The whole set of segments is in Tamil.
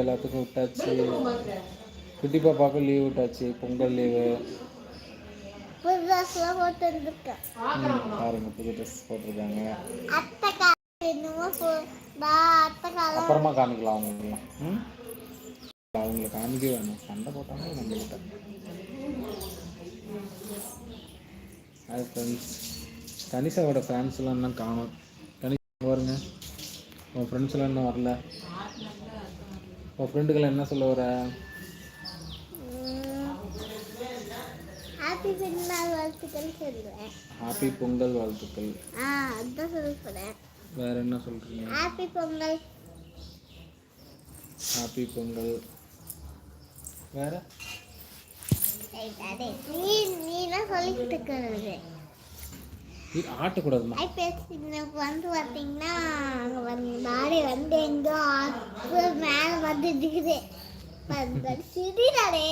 எல்லாத்துக்கும் விட்டாச்சு. குட்டி பாப்பாவுக்கும் லீவ் விட்டாச்சு. பொங்கல் லீவு பாருங்க புது ட்ரெஸ் போட்டிருக்காங்க. அப்புறமா காமிக்கலாம் அவங்களுக்குலாம் ம்? அவங்களை காமிக்க வேணும். சண்டை போட்டாங்க நம்மகிட்ட ஹாய் ஃப்ரெண்ட்ஸ் ஃபேன்ஸ்லாம் இன்னும் காணும். தனிஷா பாருங்க. உன் ஃப்ரெண்ட்ஸ்லாம் இன்னும் வரல. உன் ஃப்ரெண்டுக்கெல்லாம் என்ன சொல்ல வர? ஹாப்பி பிறந்தநாள் வாழ்த்துக்கள் சொல்லுவேன். ஹாப்பி பொங்கல் வாழ்த்துக்கள் ஆ அதான் சொல்ல போறேன். வேற என்ன சொல்றீங்க? ஹாப்பி பொங்கல் ஹாப்பி பொங்கல் வேற? டாடி, நீ நீலாம் சொல்லிக்கிட்டு இருக்கிறது. இது ஆட்டக்கூடாதுமா. வந்து பார்த்தீங்கன்னா அங்கே வந்து நாடே வந்து எங்கோ ஆப்பு மேலே வந்து இருக்குது சிரிடாடே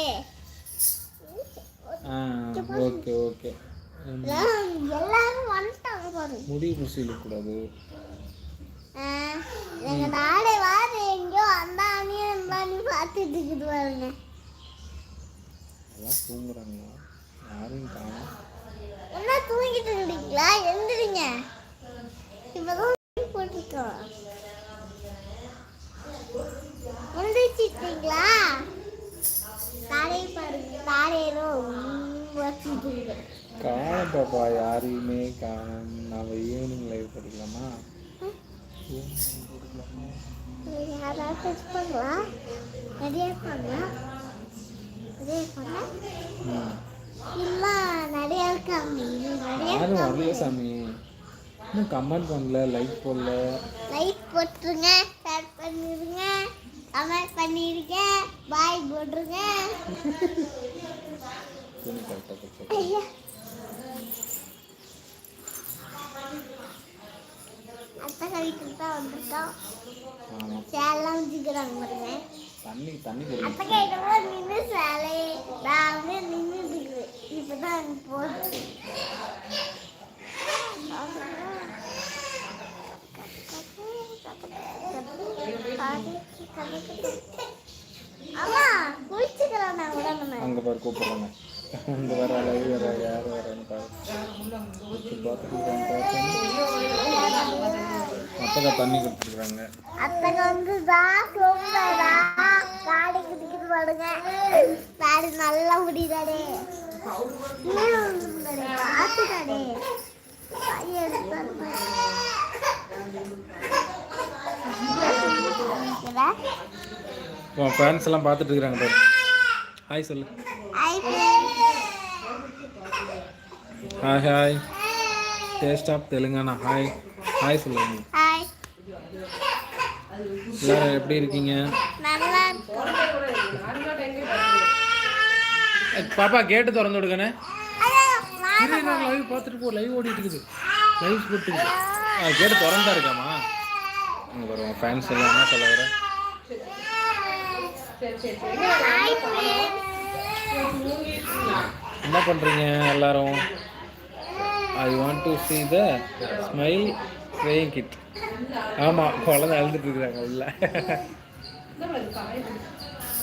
ஆ ஓகே ஓகே. எல்லாரும் வந்துட்டாங்க பாருங்க எங்க நாடே வாரு எங்கேயோ அந்த அணியும் இந்த அணியும் பார்த்துட்டு இருக்குது பாருங்க. எல்லாம் தூங்குறாங்க யாரும் காணும். என்ன தூங்கிட்டு இருக்கீங்களா எழுந்துறீங்க இப்பதான் போட்டிருக்கோம் எழுந்திரிச்சிட்டீங்களா தாரையை பாருங்க தாரையோ வச்சுட்டு இருக்கு காணும் பாப்பா யாரையுமே காணும். நம்ம ஈவினிங் லைவ் படிக்கலாமா யாராவது பண்ணலாம் நிறைய பண்ணலாம் நிறைய பண்ண யாரும் இருக்காங்க. வரல சாமி? இன்னும் கமெண்ட் பண்ணல லைக் போடல. லைக் போட்டுருங்க ஷேர் பண்ணிருங்க கமெண்ட் பண்ணிருங்க பாய் போட்டுருங்க. அத்தை கழிக்கு தான் ஆமாம் சேலாம் வச்சுக்கிறாங்க பாருங்க. தண்ணி தண்ணி அத்தை நின்று சேலை நான் வந்து நின்று இப்பதான் போகுது அங்கே பாரு கூப்பிட்றாங்க. அங்கே வர லைவ் வர யார் வரேன்னு பாரு. அப்போ தண்ணி கொடுத்துருக்குறாங்க அத்தனை வந்து தான் சோம்பதா காடி குடிக்கிட்டு பாடுங்க தாடி நல்லா எடுத்தாரு உன் ஃபேன்ஸ் எல்லாம் பார்த்துட்டு இருக்கிறாங்க பாரு. ஹாய் சொல்லு. Hi hi taste of Telangana hi hi சொல்லுங்க எல்லாரும் எப்படி இருக்கீங்க நல்லா இருக்கும் ஏய், பாப்பா கேட்டு திறந்து விடுங்கண்ணே. லைவ் பார்த்துட்டு போ லைவ் ஓடிட்டு இருக்குது லைவ் போட்டு ஆ கேட்டு திறந்தா இருக்காமா அங்கே உன் ஃபேன்ஸ் எல்லாம் என்ன சொல்ல வர. என்ன பண்ணுறீங்க எல்லாரும்? I want to see the smile praying kid ஆமாம் குழந்தை அழுதுட்டு இருக்கிறாங்க உள்ள.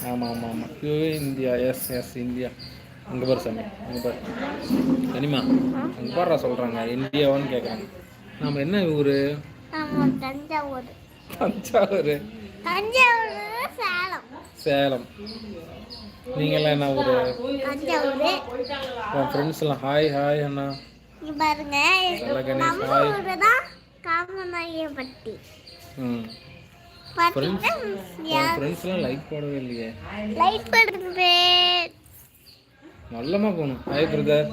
ஆமாம் ஆமாம் ஆமாம் you India yes yes India. அங்கே பாரு சாமி அங்கே பாரு. கனிமா அங்கே பாருடா சொல்கிறாங்க இந்தியாவான்னு கேட்குறாங்க நம்ம என்ன ஊர்? தஞ்சாவூர். தஞ்சாவூர். தஞ்சாவூர் சேலம். சேலம். நீங்களாம் என்ன ஊர்? தஞ்சாவூர். உன் ஃப்ரெண்ட்ஸ் எல்லாம் ஹாய் ஹாய் அண்ணா. பாருங்க ஹாய் காமநாயகப்பட்டி ம். ஃப்ரெண்ட்ஸ்லாம் லைக் போடவே இல்லையே. படுறது. நல்லமா போகணும். ஹாய் பிரதர்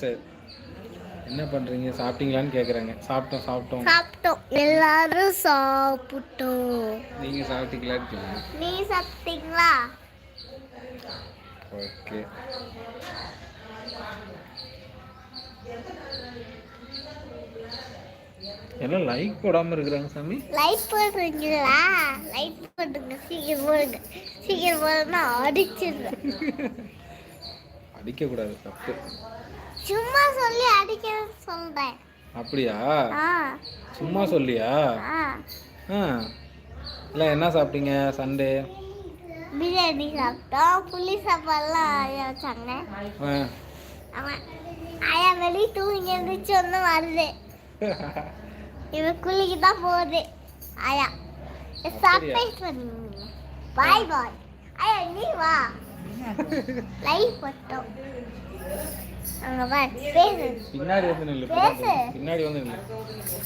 சரி. என்ன பண்ணுறீங்க சாப்பிட்டீங்களான்னு கேட்குறாங்க சாப்பிட்டோம் சாப்பிட்டோம். சாப்பிட்டோம். எல்லாரும் சாப்பிட்டோம். நீங்கள் சாப்பிட்டீங்களான்னு கேட்குறேன் நீ சாப்பிட்டீங்களா? ஓகே எல்லாம் லைக் போடாமல் இருக்கிறாங்க சாமி? லைட் போடுறீங்களா? லைட் போடுங்க. சீக்கிரம் போடுங்க. சீக்கிரம் போடுனா அடிச்சிடுறேன் அடிக்கக்கூடாது தப்பு. சும்மா சொல்லி அடிக்க சொல்றேன். அப்படியா? சும்மா சொல்லியா? இல்லை என்ன சாப்பிட்டீங்க சண்டே? பிரியாணி சாப்பிட்டோம். புளி சாப்பாடுலாம் வச்சாங்க. ஆமாம் ஆயா வெளியே தூங்கி எழுந்திரிச்சு ஒன்றும் வருது இவன் குளிக்கு தான் போகுது. ஆயா சர்ப்ரைஸ் பண்ணுங்க பாய் பாய் ஆயா நீ வா. லைவ் போட்டோம் அங்க பார் பேசு. பின்னாடி வந்து நில்லு பேசு. பின்னாடி வந்து நில்லு.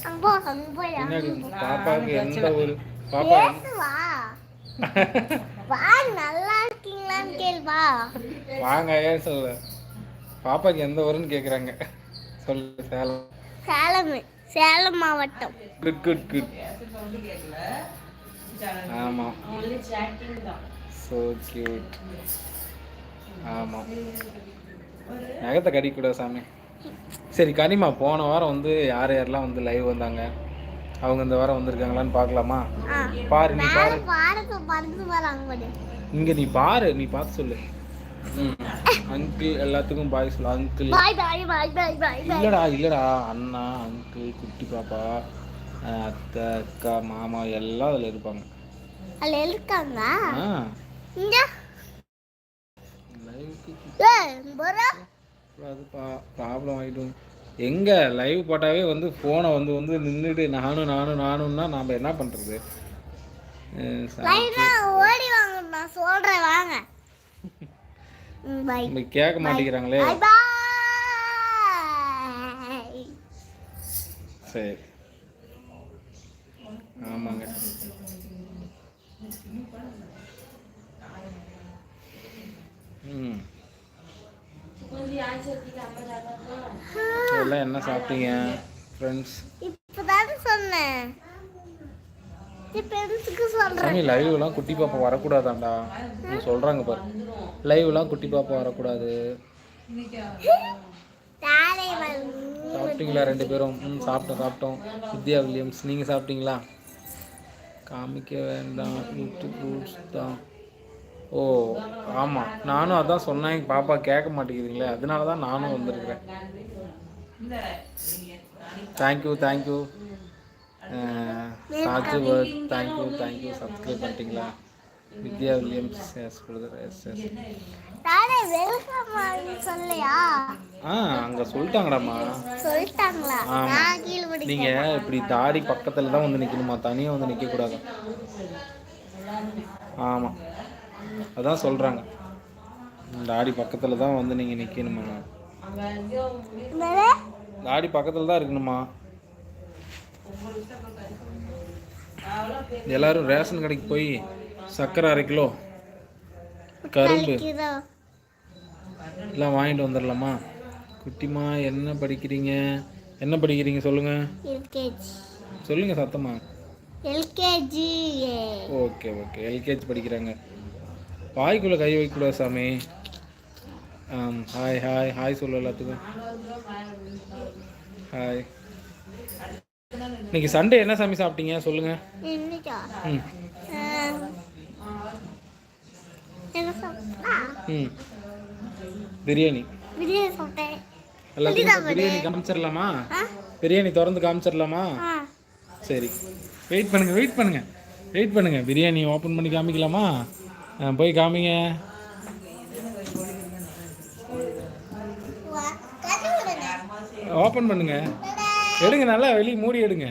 அங்க போ அங்க போய் பின்னாடி வந்து பாப்பாவுக்கு எந்த ஒரு பாப்பா பேசு வா. வா நல்லா இருக்கீங்களான்னு கேள் வா. வாங்க சொல்லு. பாப்பாக்கு எந்த ஊருன்னு கேட்குறாங்க சொல்லு சேலம். சேலம். சேலம் மாவட்டம். குட் குட் குட் ஆமாம் ஸோ கியூட் ஆமாம் நகத்தை கடிக்கூடாது சாமி. சரி கனிமா போன வாரம் வந்து யார் யாரெல்லாம் வந்து லைவ் வந்தாங்க? அவங்க இந்த வாரம் வந்திருக்காங்களான்னு பார்க்கலாமா? பாரு நீ பாரு. இங்கே நீ பாரு நீ பார்த்து சொல்லு. அங்கிள் எல்லாத்துக்கும் பாய் சொல்லு அங்கிள் பாய் பாய் பாய் பாய் பாய் இல்லடா இல்லடா. அண்ணா அங்கிள் குட்டி பாப்பா அத்தை அக்கா மாமா எல்லாம் அதில் இருப்பாங்க. அதுல இருக்காங்க? போறா அது ப்ராப்ளம் ஆகிடும் எங்கே லைவ் போட்டாவே வந்து ஃபோனை வந்து வந்து நின்றுட்டு நானும் நானும் நானும்னா நாம் என்ன பண்ணுறது லைனா ஓடி வாங்க நான் சொல்றேன் வாங்க. கேட்க மாட்டேங்கிறாங்களே. சரி. ஆமாங்க. எல்லாம் என்ன சாப்பிட்டீங்க ஃப்ரெண்ட்ஸ் இப்பதானே சொன்னேன். சாமி லைவ்லாம் குட்டி பாப்பா வரக்கூடாதாண்டா? நீ சொல்கிறாங்க பாரு. லைவ்லாம் குட்டி பாப்பா வரக்கூடாது. சாப்பிட்டீங்களா ரெண்டு பேரும்? ம் சாப்பிட்டோம் சாப்பிட்டோம். வித்யா வில்லியம்ஸ் நீங்கள் சாப்பிட்டீங்களா? காமிக்க வேண்டாம். யூடியூப் ரூல்ஸ் தான். ஓ ஆமாம் நானும் அதான் சொன்னேன். பாப்பா கேட்க மாட்டேங்கிறீங்களே அதனால தான் நானும் வந்திருக்கிறேன். Thank you thank you work thank you thank you subscribe பண்ணிட்டீங்களா Vidya Williams yes brother yes yes ஆ அங்கே சொல்லிட்டாங்கடாம்மா சொல்லிட்டாங்களா ஆமா. இப்படி தாடி பக்கத்தில் தான் வந்து நிற்கணுமா தனியாக வந்து நிற்கக்கூடாது ஆமாம் அதான் சொல்கிறாங்க தாடி பக்கத்தில் தான் வந்து நீங்கள் நிற்கணுமா என்னது? தாடி பக்கத்தில் தான் இருக்கணுமா எல்லாரும் ரேஷன் கடைக்கு போய் சர்க்கரை அரை கிலோ கரும்பு. எல்லாம் வாங்கிட்டு வந்துடலாமா குட்டிமா என்ன படிக்கிறீங்க? என்ன படிக்கிறீங்க சொல்லுங்கள் LKG சொல்லுங்கள் சத்தமா எல்கேஜி. Okay okay. எல்கேஜி படிக்கிறாங்க. வாய்க்குள்ளே கை வைக்கக்கூடாது சாமி. ஹாய் ஹாய் ஹாய் சொல்லு எல்லாத்துக்கும். ஹாய் இன்னைக்கு சண்டே என்ன சாமி சாப்பிட்டீங்க? சொல்லுங்க. பிரியாணி. எல்லாத்துக்கும் பிரியாணி காமிச்சிடலாமா பிரியாணி திறந்து காமிச்சிடலாமா சரி. வெயிட் பண்ணுங்க வெயிட் பண்ணுங்க. வெயிட் பண்ணுங்க. பிரியாணி ஓப்பன் பண்ணி காமிக்கலாமா? போய் காமிங்க. ஓப்பன் பண்ணுங்க. எடுங்க நல்லா வெளியே மூடி எடுங்க.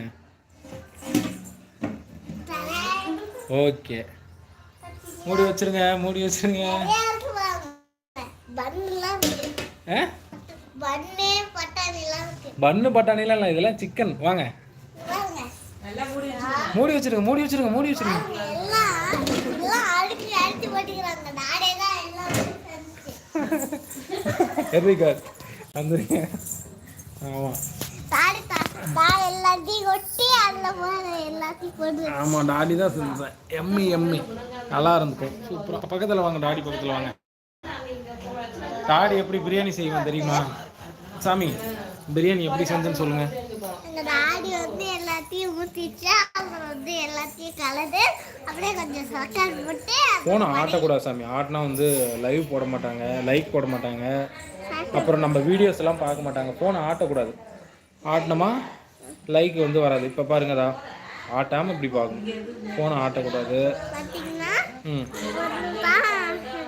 ஓகே மூடி வச்சிருங்க மூடி வச்சிருங்க. ஆ? பன்னு பட்டாணிலாம் இல்லை இதெல்லாம் சிக்கன் வாங்க. மூடி வச்சிருங்க மூடி வச்சிருங்க மூடி வச்சிருங்க. வெரி குட் வந்துருங்க. ஆமாம் ஆமாம் டாடி தான் செஞ்சேன் எம்மி எம்மி. நல்லா இருந்துக்கும் சூப்பராக பக்கத்தில் வாங்க டாடி பக்கத்தில் வாங்க. டாடி எப்படி பிரியாணி செய்வேன் தெரியுமா? சாமி பிரியாணி எப்படி செஞ்சேன்னு சொல்லுங்கள் அந்த தாடி வந்து எல்லாத்தையும் ஊற்றிட்டு அப்புறம் வந்து எல்லாத்தையும் கலந்து அப்படியே கொஞ்சம் சக்கரை போட்டு ஃபோனை ஆட்டக்கூடாது சாமி. ஆட்டினா வந்து லைவ் போட மாட்டாங்க லைக் போட மாட்டாங்க. அப்புறம் நம்ம வீடியோஸ் எல்லாம் பார்க்க மாட்டாங்க. ஃபோனை ஆட்டக்கூடாது. ஆட்டினோமா? லைக் வந்து வராது. இப்போ பாருங்கதா ஆட்டாமல் இப்படி பார்க்கணும் ஃபோனை ஆட்டக்கூடாது. ம்.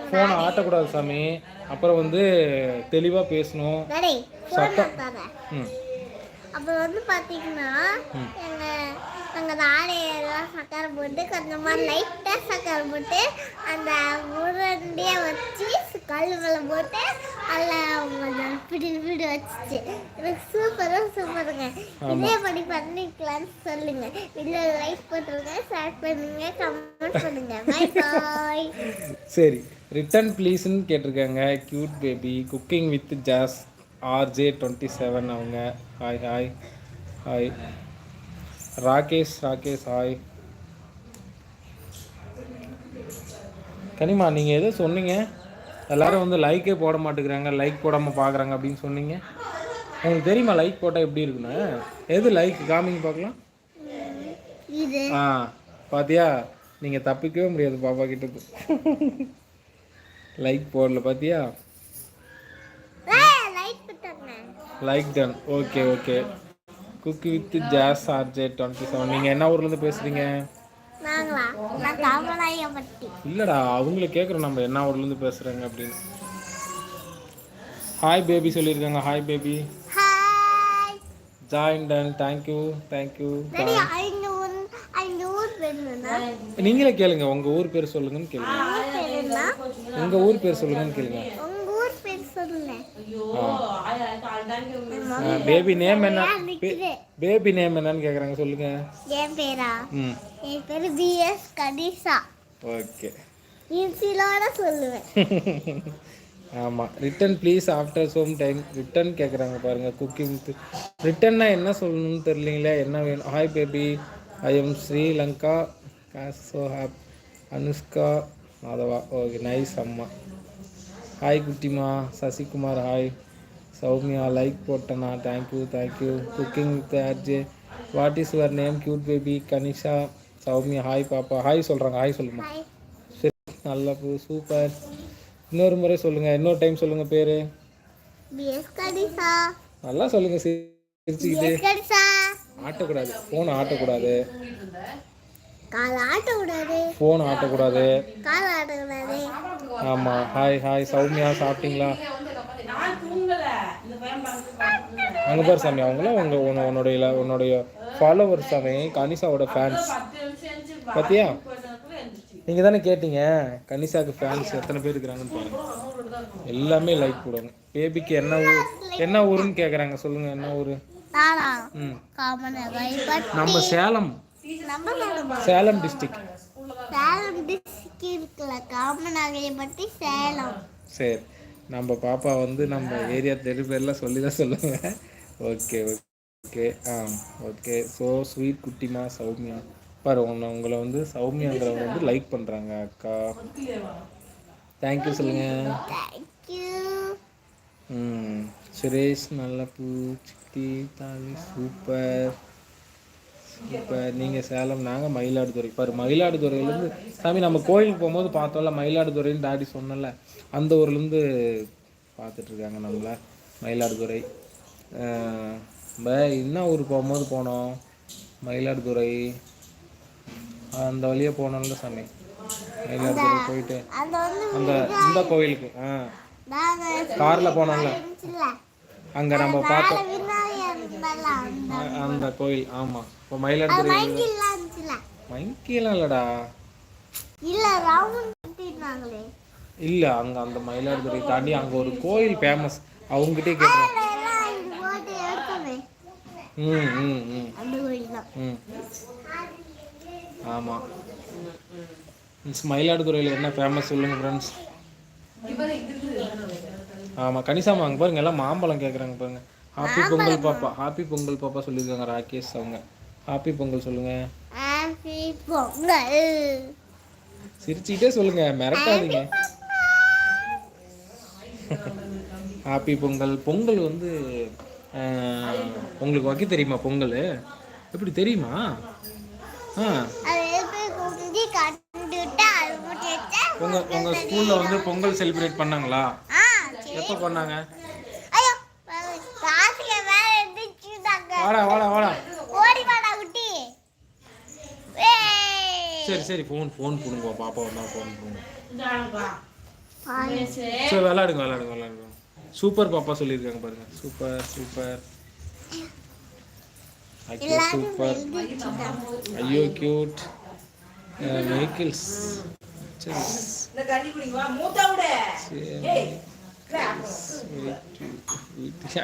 ஃபோனை ஆட்டக்கூடாது சாமி. அப்புறம் வந்து தெளிவாக பேசணும். சத்தம். ம். அப்புறம் வந்து பார்த்தீங்கன்னா எங்க நாங்கள் நாளையெல்லாம் சக்கரை போட்டு கொஞ்சமாக லைட்டாக சக்கரை போட்டு அந்த உருண்டையை வச்சு கல் மேலே போட்டு அதில் பிடி பிடி வச்சுச்சு. எனக்கு சூப்பராக சூப்பருங்க இதே படி பண்ணிக்கலாம்னு சொல்லுங்க. வீடியோ லைக் பண்ணுங்க ஷேர் பண்ணுங்க கமெண்ட் பண்ணுங்க. பை பாய் சரி ரிட்டன் ப்ளீஸ்ன்னு கேட்டிருக்காங்க. Cute baby cooking with Jas RJ twenty seven அவங்க. Hi hi hi Rakesh Rakesh hi Kanima நீங்கள் எதோ சொன்னீங்க? எல்லாரும் வந்து லைக்கே போட மாட்டேங்கிறாங்க லைக் போடாமல் பார்க்குறாங்க அப்படின்னு சொன்னீங்க. உங்களுக்கு தெரியுமா லைக் போட்டால் எப்படி இருக்குன்னு? எது லைக் காமிங்க பார்க்கலாம். ஆ பாத்தியா? நீங்கள் தப்பிக்கவே முடியாது பாப்பா கிட்ட லைக் போடல பாத்தியா? Like done okay okay cook with jazz RJ twenty seven நீங்கள் என்ன ஊர்லேருந்து பேசுகிறீங்க நாங்களா நான் இல்லைடா அவங்கள கேட்குறோம் நம்ம என்ன ஊர்லேருந்து பேசுகிறாங்க அப்படின்னு. ஹாய் பேபி சொல்லியிருக்காங்க. ஹாய் பேபி ஹாய் ஜாயின் டன் ஊர் ஐந்து ஊர் வேணும்னா நீங்களே கேளுங்க. உங்கள் ஊர் பேர் சொல்லுங்கன்னு கேளுங்க. ஊர் பேர் என்ன? உங்கள் ஊர் பேர் சொல்லுங்கன்னு கேளுங்க. உங்க ஊர் பேர் சொல்லு பேபி நேம் என்ன? பேபி நேம் என்னன்னு கேட்குறாங்க சொல்லுங்க. என் பேரா? என் பேரு பிஎஸ் கணேசா ஓகே. இன்சிலோட சொல்லுவேன். ஆமாம் return please after some time return கேட்குறாங்க பாருங்கள் குக்கிங் ரிட்டன்னா என்ன சொல்லணும்னு தெரியலீங்களே? என்ன வேணும்? Hi baby I am Sri Lanka காசோ ஹாப் அனுஷ்கா மாதவா ஓகே நைஸ் அம்மா. ஹாய் குட்டிமா. Sasikumar hi Soumya like போட்டேண்ணா thank you thank you cooking with RJ what is your name cute baby Kanisha Soumya hi பாப்பா ஹாய் சொல்கிறாங்க ஹாய் சொல்லுமா சரி நல்லா போ சூப்பர் இன்னொரு முறை சொல்லுங்கள் இன்னொரு டைம் சொல்லுங்கள் பேர். நல்லா சொல்லுங்கள் சிரிச்சுக்கிட்டு. ஆட்டக்கூடாது ஃபோன் ஆட்டக்கூடாது. கால் ஆட்ட கூடாது ஃபோன் ஆட்டக்கூடாது. கால் ஆமாம் ஹாய் ஹாய் சௌமியா சாப்பிட்டீங்களா? அங்கே பாரு சாமி அவங்களாம் உங்க உன்ன- உன்னுடைய உன்னுடைய ஃபாலோவர் சாமி கனிஷாவோட ஃபேன்ஸ் பார்த்தியா நீங்கள் தானே கேட்டீங்க கனிஷாக்கு ஃபேன்ஸ் எத்தனை பேர் இருக்கிறாங்கன்னு பாருங்க. எல்லாமே லைக் போடுவாங்க. பேபிக்கு என்ன ஊர் என்ன ஊருன்னு கேட்குறாங்க சொல்லுங்கள் என்ன ஊர்? நம்ம சேலம். சேலம் சேலம் டிஸ்ட்ரிக்ட் சரி நம்ம பாப்பா வந்து நம்ம ஏரியா தெரு பேர்லாம் சொல்லி தான் சொல்லுங்க. ஓகே ஓகே ஆ ஓகே. ஸோ ஸ்வீட் குட்டிமா சௌமியா. பாரு உன்னை உங்களை வந்து சௌமியாங்கிறவங்க வந்து லைக் பண்ணுறாங்க அக்கா. தேங்க்யூ சொல்லுங்க. ம் சுரேஷ் நல்ல பூ சித்தி தாலி சூப்பர். சூப்பர். நீங்கள் சேலம் நாங்கள் மயிலாடுதுறை. பாரு மயிலாடுதுறையிலேருந்து சாமி நம்ம கோயிலுக்கு போகும்போது பார்த்தோம்ல மயிலாடுதுறைன்னு டாடி சொன்னல அந்த ஊர்லேருந்து பார்த்துட்ருக்காங்க நம்மள மயிலாடுதுறை. என்ன ஊர் போகும்போது போனோம்? மயிலாடுதுறை. அந்த வழியாக போனோம்ல சாமி. மயிலாடுதுறை போயிட்டு அந்த இந்த கோயிலுக்கு ஆ. காரில் போனோம்ல. அங்கே நம்ம பார்த்தோம். அந்த கோயில் ஆமாம் இப்போ மயிலாடுதுறை மங்கிலாம் இல்லைடா. இல்ல அங்கே அந்த மயிலாடுதுறை தாண்டி அங்கே ஒரு கோயில் ஃபேமஸ் அவங்ககிட்டே கேட்குறேன் எல்லாம் இது போட்டு எடுத்தோமே ம் ம் ம் ம் ஆமாம் மயிலாடுதுறையில் என்ன ஃபேமஸ் சொல்லுங்கள் ஃப்ரெண்ட்ஸ் ஆமாம் கணிசாமா அங்கே பாருங்க எல்லாம் மாம்பழம் கேட்குறாங்க பாருங்க ஹாப்பி பொங்கல் பாப்பா ஹாப்பி பொங்கல் பாப்பா சொல்லியிருக்காங்க ராகேஷ் அவங்க ஹாப்பி பொங்கல் சொல்லுங்கள் ஹாப்பி பொங்கல் சிரிச்சுக்கிட்டே சொல்லுங்க மிரட்டாதீங்க ஹாப்பி பொங்கல் பொங்கல் வந்து உங்களுக்கு வைக்க தெரியுமா பொங்கல்? எப்படி தெரியுமா? ஆ. உங்க உங்க ஸ்கூல்ல வந்து பொங்கல் செலிப்ரேட் பண்ணாங்களா? எப்போ பண்ணாங்க? வாடா வாடா வாடா. ஓடி வாடா குட்டி ஏய். சரி சரி ஃபோன் ஃபோன் கொடுங்க பாப்பா வந்தா ஃபோன் கொடுங்க. சரி விளாடுங்க விளாடுங்க விளாடுங்க சூப்பர் பாப்பா சொல்லியிருக்காங்க பாருங்க. Super super. ஐயோ எல்லாரும் சூப்பர். எழுதிட்டாங்க. ஐயோ கியூட் வெஹிக்கிள்ஸ்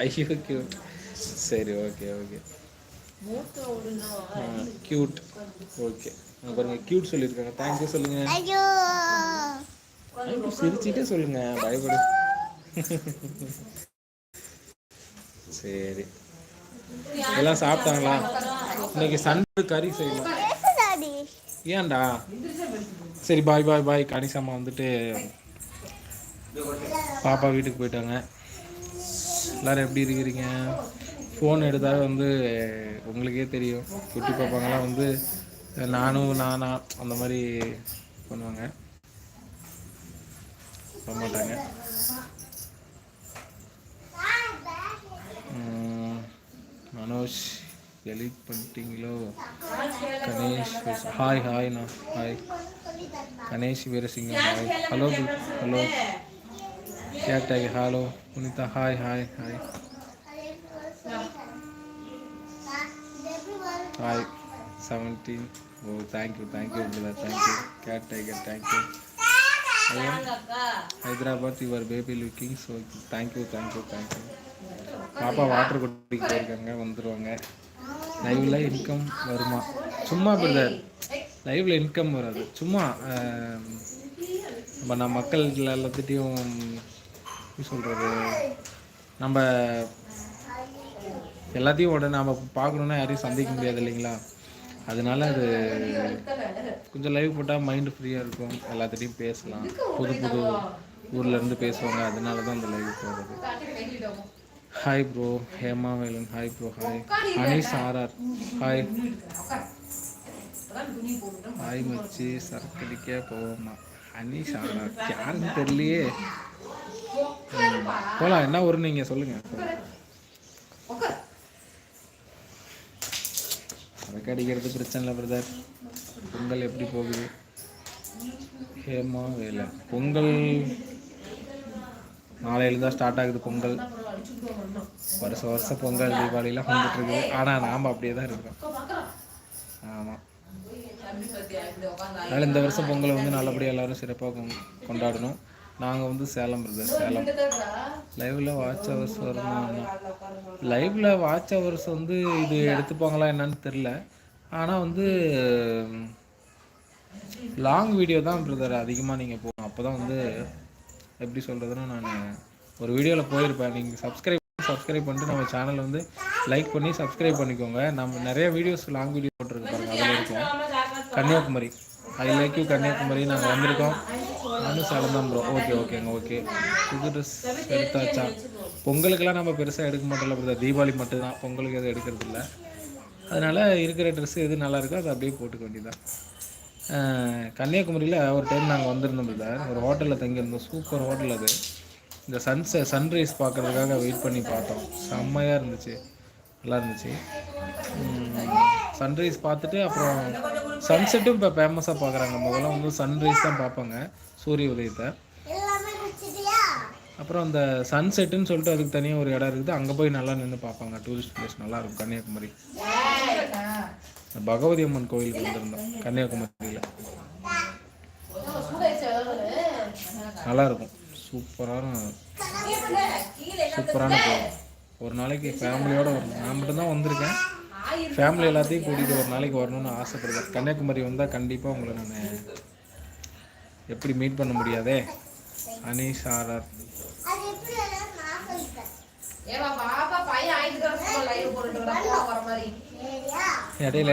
ஐயோ கியூட் சரி. ஓகே ஓகே கியூட் ஓகே பாருங்க கியூட் சொல்லியிருக்காங்க. தேங்க்யூ சொல்லுங்க. ஐயோ. சிரிச்சிட்டே சொல்லுங்க பயப்படு சரி. எல்லாம் சாப்பிட்டாங்களா? இன்னைக்கு சண்டை கறி செய்யலாம் ஏன்டா? சரி பாய் பாய் பாய் கணிசம்மா வந்துட்டு பாப்பா வீட்டுக்கு போயிட்டாங்க. எல்லாரும் எப்படி இருக்கிறீங்க? ஃபோன் எடுத்தால் வந்து உங்களுக்கே தெரியும். குட்டி பாப்பாங்கெல்லாம் வந்து நானும் நானா அந்த மாதிரி பண்ணுவாங்க. பண்ண மாட்டாங்க. ம், மனோஜ் எலிட் பண்ணிட்டீங்களோ Ganesh hi ஹாய்ண்ணா hi Ganesh Veerasingam hi hello hello கேட்டாங்க hello Punitha hi hi hi hi seventeen oh thank you thank you brother thank you cat tiger thank you Hyderabad your baby looking so thank you thank you thank you பாப்பா வாட்டர் குடிக்க போயிருக்காங்க வந்துடுவாங்க லைவ்ல இன்கம் வருமா? சும்மா பிரதர் லைவ்ல இன்கம் வராது. சும்மா நம்ம நம்ம மக்கள் எல்லாத்துட்டையும் எப்படி சொல்கிறது நம்ம எல்லாத்தையும் உடனே நாம் பார்க்கணுன்னா யாரையும் சந்திக்க முடியாது இல்லைங்களா? அதனால அது கொஞ்சம் லைவ் போட்டால் மைண்டு ஃப்ரீயாக இருக்கும். எல்லாத்துட்டையும் பேசலாம். புது புது ஊர்லேருந்து பேசுவாங்க. அதனால தான் அந்த லைவ் போடுறது. Hi bro Hema Velan hi bro hi Anees RR hi hi மச்சி. சரக்கடிக்க போவோமா அனீஸ் ஆர்ஆர் யாருன்னு தெரியலையே. ம், போலாம். என்ன ஊர் நீங்க சொல்லுங்க. சரக்கு அடிக்கிறது பிரச்சனை இல்லை பிரதர் பொங்கல் எப்படி போகுது? ஹேமா வேலன் பொங்கல் நாளையில தான் ஸ்டார்ட் ஆகுது பொங்கல். வருஷம் வருஷம் பொங்கல் தீபாவளிலாம் வந்துட்டு இருக்குது ஆனால் நாம் அப்படியே தான் இருக்கிறோம் ஆமாம் அதனால் இந்த வருஷம் பொங்கலை வந்து நல்லபடியாக எல்லாரும் சிறப்பாக கொ- கொண்டாடணும். நாங்கள் வந்து சேலம் பிரதர் சேலம். லைவ்ல வாட்ச் ஹவர்ஸ் வரணும் லைவ்ல வாட்ச் ஹவர்ஸ் வந்து இது எடுத்துப்பாங்களா என்னன்னு தெரில ஆனால் வந்து லாங் வீடியோ தான் பிரதர் அதிகமாக நீங்கள் போகணும் அப்போ தான் வந்து எப்படி சொல்கிறதுன்னா நான் ஒரு வீடியோவில் போயிருப்பேன். நீங்கள் சப்ஸ்கிரைப் சப்ஸ்கிரைப் பண்ணிட்டு நம்ம சேனல் வந்து லைக் பண்ணி சப்ஸ்கிரைப் பண்ணிக்கோங்க. நம்ம நிறைய வீடியோஸ் லாங் வீடியோ போட்டிருக்கு பாருங்க. அதில் இருக்கும். Kanyakumari. I like you Kanyakumari. நாங்கள் வந்திருக்கோம். நானும் சேலம் தான் ப்ரோ ஓகே ஓகேங்க ஓகே புது ட்ரெஸ் எடுத்தாச்சா? பொங்கலுக்கெல்லாம் நம்ம பெருசாக எடுக்க மாட்டோம்ல பிரதர் தீபாவளி மட்டும்தான். பொங்கலுக்கு எதுவும் எடுக்கிறது இல்லை. அதனால் இருக்கிற ட்ரெஸ் எது நல்லா இருக்கோ அதை அப்படியே போட்டுக்க வேண்டியதான் கன்னியாகுமரியில் ஒரு டைம் நாங்கள் வந்திருந்தோம் பிரதர் ஒரு ஹோட்டலில் தங்கியிருந்தோம். சூப்பர் ஹோட்டல் அது. இந்த சன்செ சன்ரைஸ் பார்க்குறதுக்காக வெயிட் பண்ணி பார்த்தோம். செம்மையாக இருந்துச்சு. நல்லா இருந்துச்சு. சன்ரைஸ் பார்த்துட்டு அப்புறம் சன்செட்டும் இப்போ ஃபேமஸாக பார்க்குறாங்க. முதல்ல வந்து சன்ரைஸ் தான் பார்ப்பாங்க சூரிய உதயத்தை. அப்புறம் அந்த சன்செட்டுன்னு சொல்லிட்டு அதுக்கு தனியாக ஒரு இடம் இருக்குது. அங்கே போய் நல்லா நின்று பார்ப்பாங்க. டூரிஸ்ட் பிளேஸ் நல்லா இருக்கும் கன்னியாகுமரி. பகவதி அம்மன் கோயிலுக்கு வந்திருந்தோம் கன்னியாகுமரியில். நல்லா இருக்கும். சூப்பரான சூப்பரான கோயில் ஒரு நாளைக்கு ஃபேமிலியோட வரணும். நான் மட்டும்தான் வந்திருக்கேன். ஃபேமிலி எல்லாத்தையும் கூட்டிகிட்டு ஒரு நாளைக்கு வரணும்னு ஆசைப்படுறேன். கன்னியாகுமரி வந்தால் கண்டிப்பாக உங்களை நான் எப்படி மீட் பண்ண முடியாதே? அனீஷ் ஆர்ஆர் இடையில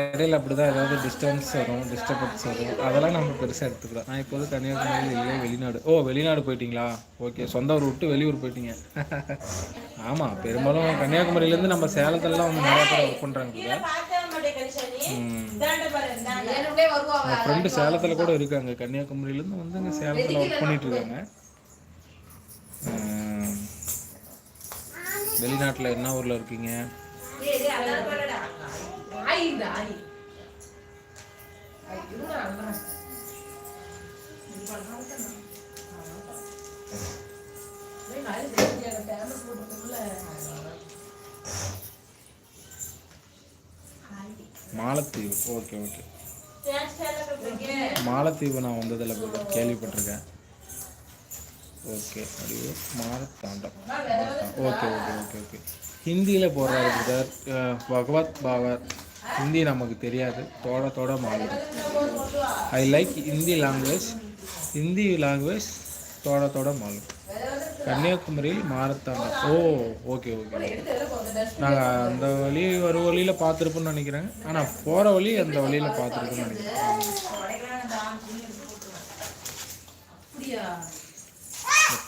இடையில அப்படிதான் ஏதாவது டிஸ்டன்ஸ் வரும் டிஸ்டர்பன்ஸ் வரும். அதெல்லாம் நம்ம பெருசாக எடுத்துக்கலாம். நான் இப்போது கன்னியாகுமரி இல்லையா வெளிநாடு. ஓ வெளிநாடு போயிட்டீங்களா? ஓகே சொந்த ஊர் விட்டு வெளியூர் போயிட்டீங்க. ஆமாம் பெரும்பாலும் கன்னியாகுமரியிலேருந்து நம்ம சேலத்துலலாம் வந்து நிறைய பேர் ஒர்க் பண்ணுறாங்க என் ஃப்ரெண்டு சேலத்தில் கூட இருக்காங்க. கன்னியாகுமரியிலேருந்து வந்து இங்கே சேலத்தில் ஒர்க் பண்ணிட்டு இருக்காங்க. வெளிநாட்டில் என்ன ஊரில் இருக்கீங்க? மாலத்தீவு. Okay okay. ஓகே. மாலத்தீவு நான் வந்ததில் கேள்விப்பட்டிருக்கேன். ஓகே அப்படியே மாலத்தாண்டம். Okay okay okay okay. ஹிந்தியில் போடுறாரு பிரதர் பகவத் பாவர் ஹிந்தி நமக்கு தெரியாது. தோட தோட மாறுது. I like Hindi language Hindi language தோட தோட மாறும் கன்னியாகுமரியில் மாறத்தாங்க ஓ ஓகே ஓகே நாங்கள் அந்த வழி ஒரு வழியில் பார்த்துருப்போம்னு நினைக்கிறேன் ஆனால் போகிற வழி அந்த வழியில் பார்த்துருப்போம்னு நினைக்கிறேன்.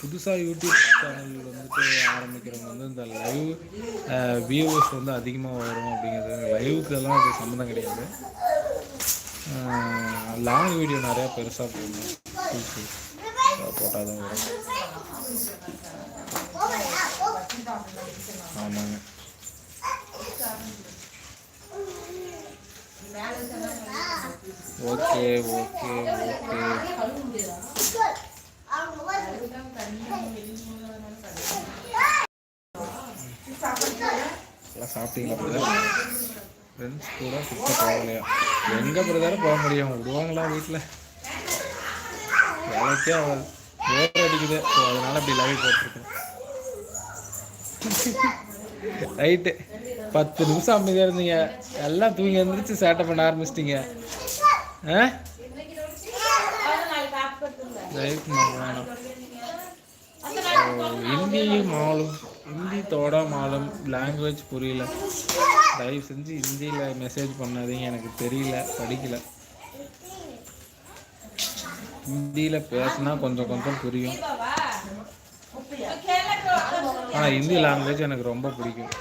புதுசாக யூடியூப் சேனல் வந்துட்டு ஆரம்பிக்கிறவங்க வந்து இந்த லைவ் வியூவர்ஸ் வந்து அதிகமாக வரும் அப்படிங்கிறது லைவுக்கெல்லாம் அது சம்மந்தம் கிடையாது. லாங் வீடியோ நிறையா பெருசாக போடணும் போட்டால் தான் வரும். ஆமாங்க. ஓகே ஓகே ஓகே சாப்பிட்டீங்களா பிரதர் ஃப்ரெண்ட்ஸ் கூட சுத்த போகலையா? எங்கே போக முடியும். விடுவாங்களா வீட்டில் வேலைக்கே ஆகாது. அடிக்குது. ஸோ அதனால அப்படி லைவ் போட்டிருக்கேன். ரைட்டு பத்து நிமிஷம் அமைதியாக இருந்தீங்க. எல்லாம் தூங்கி எழுந்திரிச்சு சேட்டை பண்ண ஆரம்பிச்சிட்டிங்க. ஆ? ரைட் வேணும். ஹிந்தி மாலும் ஹிந்தி தோட மாலும் லாங்குவேஜ் புரியல. தயவு செஞ்சு ஹிந்தியில் மெசேஜ் பண்ணாதீங்க எனக்கு தெரியல படிக்கல. ஹிந்தியில் பேசினா கொஞ்சம் கொஞ்சம் புரியும். ஆனால் ஹிந்தி லாங்குவேஜ் எனக்கு ரொம்ப பிடிக்கும்.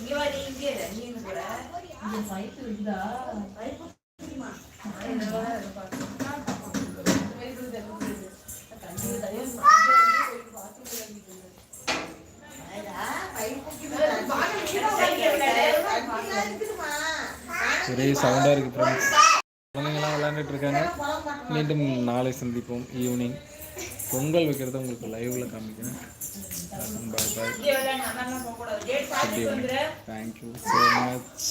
இங்க ஒரே சவுண்டாக இருக்குது ஃப்ரெண்ட்ஸ் குழந்தைங்களாம் விளையாண்டுட்டு இருக்காங்க மீண்டும் நாளை சந்திப்போம். ஈவினிங் பொங்கல் வைக்கிறத உங்களுக்கு லைவில் காமிக்கிறேன். Thank you so much